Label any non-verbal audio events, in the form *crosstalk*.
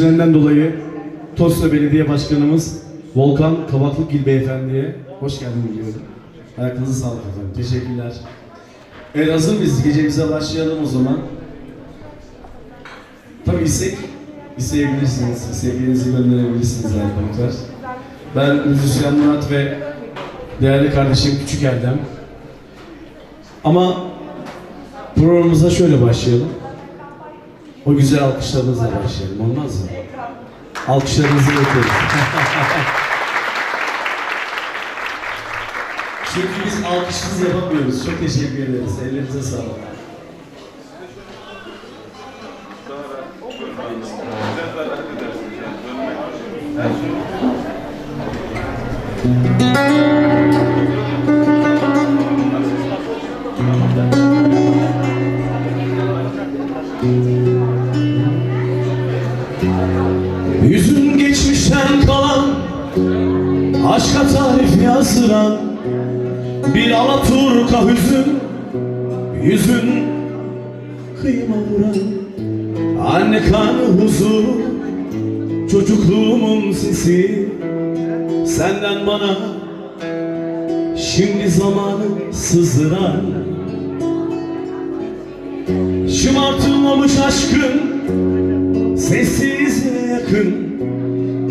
Trenden dolayı Tosya Belediye Başkanımız Volkan Kavaklıgil Beyefendi'ye hoş geldin diyorum. Ayaklarınızı sağlık efendim. Teşekkürler. Evet hazır mıyız? Gecemize başlayalım o zaman. Tabii istek isteyebilirsiniz. Sevginizi gönderebilirsiniz arkadaşlar. Ben müzisyen Murat ve değerli kardeşim Küçük Erdem. Ama programımıza şöyle başlayalım. O güzel alkışlarınızla başlayalım. Olmaz mı? Alkışlarınızı bekliyoruz. *laughs* Çünkü biz alkışsız yapamıyoruz. Çok teşekkür ederiz. Ellerinize sağlık. Yüzün geçmişten kalan Aşka tarif yazdıran Bir Alaturka hüzün Yüzün kıyıma vuran Anne kanı huzuru Çocukluğumun sesi. Senden bana Şimdi zamanı sızdıran Şımartılmamış aşkın Sessiz ve yakın